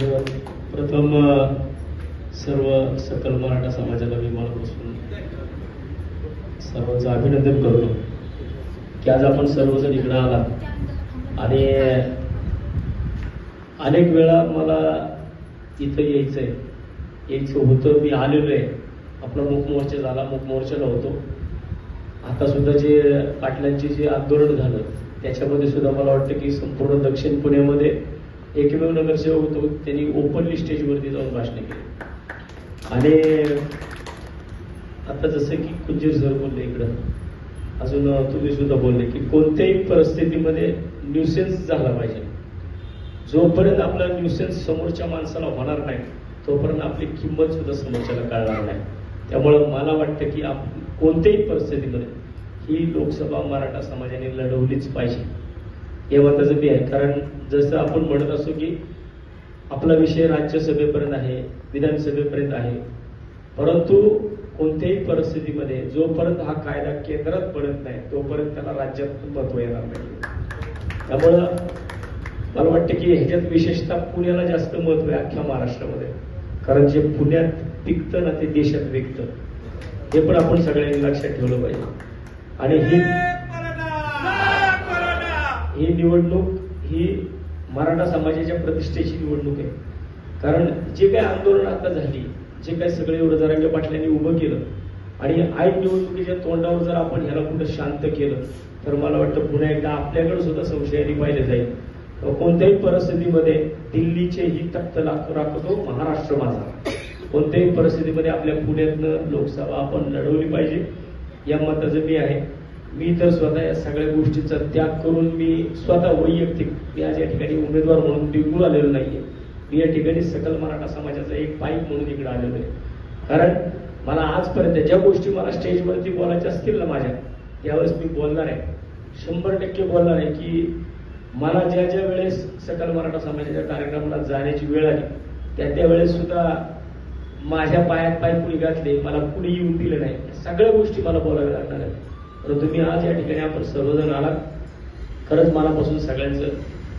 धन्यवाद. प्रथम सर्व सकल मराठा समाजाला मी मनापासून सर्वांचं अभिनंदन करतो की आज आपण सर्वजण इकडं आला आणि अनेक वेळा मला इथं यायचं आहे यायचं होतं मी आलेलो आहे. आपला मुखमोर्चा झाला मुखमोर्चाला होतो. आता सुद्धा जे पाटलांचे जे आंदोलन झालं त्याच्यामध्ये सुद्धा मला वाटतं की संपूर्ण दक्षिण पुण्यामध्ये एकमेव नगरसेवक होतो. त्यांनी ओपनली स्टेजवरती जाऊन भाषण केली. आणि आता जसं की कुंजीर सर बोलले इकडं. अजून तुम्ही सुद्धा बोलले की कोणत्याही परिस्थितीमध्ये न्यूसेन्स झाला पाहिजे. जोपर्यंत आपला न्यूसेन्स समोरच्या माणसाला होणार नाही तोपर्यंत आपली किंमत सुद्धा समोरच्याला कळणार नाही. त्यामुळं मला वाटतं की आप कोणत्याही परिस्थितीमध्ये ही लोकसभा मराठा समाजाने लढवलीच पाहिजे. हे मताचं बी आहे. कारण जसं आपण म्हणत असतो की आपला विषय राज्यसभेपर्यंत आहे विधानसभेपर्यंत आहे. परंतु कोणत्याही परिस्थितीमध्ये जोपर्यंत हा कायदा केंद्रात पडत नाही तोपर्यंत त्याला राज्यात महत्त्व येणार नाही. त्यामुळं मला वाटतं की ह्याच्यात विशेषतः पुण्याला जास्त महत्त्व आहे अख्ख्या महाराष्ट्रामध्ये. कारण जे पुण्यात पिकतं ना ते देशात विकतं. हे पण आपण सगळ्यांनी लक्षात ठेवलं पाहिजे. आणि ही ही निवडणूक ही मराठा समाजाच्या प्रतिष्ठेची निवडणूक आहे. कारण जे काही आंदोलन आता झाली जे काही सगळे वृद्धारांच्या पाटलांनी उभं केलं आणि ऐन निवडणुकीच्या तोंडावर जर आपण ह्याला कुठं शांत केलं तर मला वाटतं पुन्हा एकदा आपल्याकडे सुद्धा संशयाने पाहिलं जाईल. कोणत्याही परिस्थितीमध्ये दिल्लीचे ही तख्त लागतो राखतो महाराष्ट्र माझा. कोणत्याही परिस्थितीमध्ये आपल्या पुण्यातनं लोकसभा आपण लढवली पाहिजे या मताचं मी आहे. मी तर स्वतः या सगळ्या गोष्टीचा त्याग करून मी स्वतः वैयक्तिक मी आज या ठिकाणी उमेदवार म्हणून निवडून आलेलो नाहीये. मी या ठिकाणी सकल मराठा समाजाचा एक पाईप म्हणून इकडे आलेलो आहे. कारण मला आजपर्यंत ज्या गोष्टी मला स्टेजवरती बोलायच्या असतील ना माझ्या त्यावेळेस मी बोलणार आहे. शंभर टक्के बोलणार आहे की मला ज्या ज्या वेळेस सकल मराठा समाजाच्या कार्यक्रमाला जाण्याची वेळ आली त्या त्या वेळेस सुद्धा माझ्या पायात पाय कुणी घातले मला कुणी येऊन दिलं नाही. सगळ्या गोष्टी मला बोलाव्या लागणार आहेत. परंतु मी आज या ठिकाणी आपण सर्वजण आलात. खरंच मनापासून सगळ्यांचं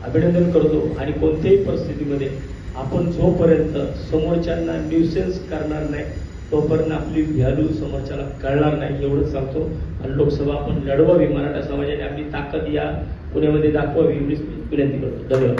अभिनंदन करतो आणि कोणत्याही परिस्थितीमध्ये आपण जोपर्यंत समोरच्यांना न्यूसेन्स करणार नाही तोपर्यंत आपली व्हॅल्यू समोरच्याला कळणार नाही एवढंच सांगतो. आणि लोकसभा आपण लढवावी. मराठा समाजाने आपली ताकद या पुण्यामध्ये दाखवावी एवढीच विनंती करतो. धन्यवाद.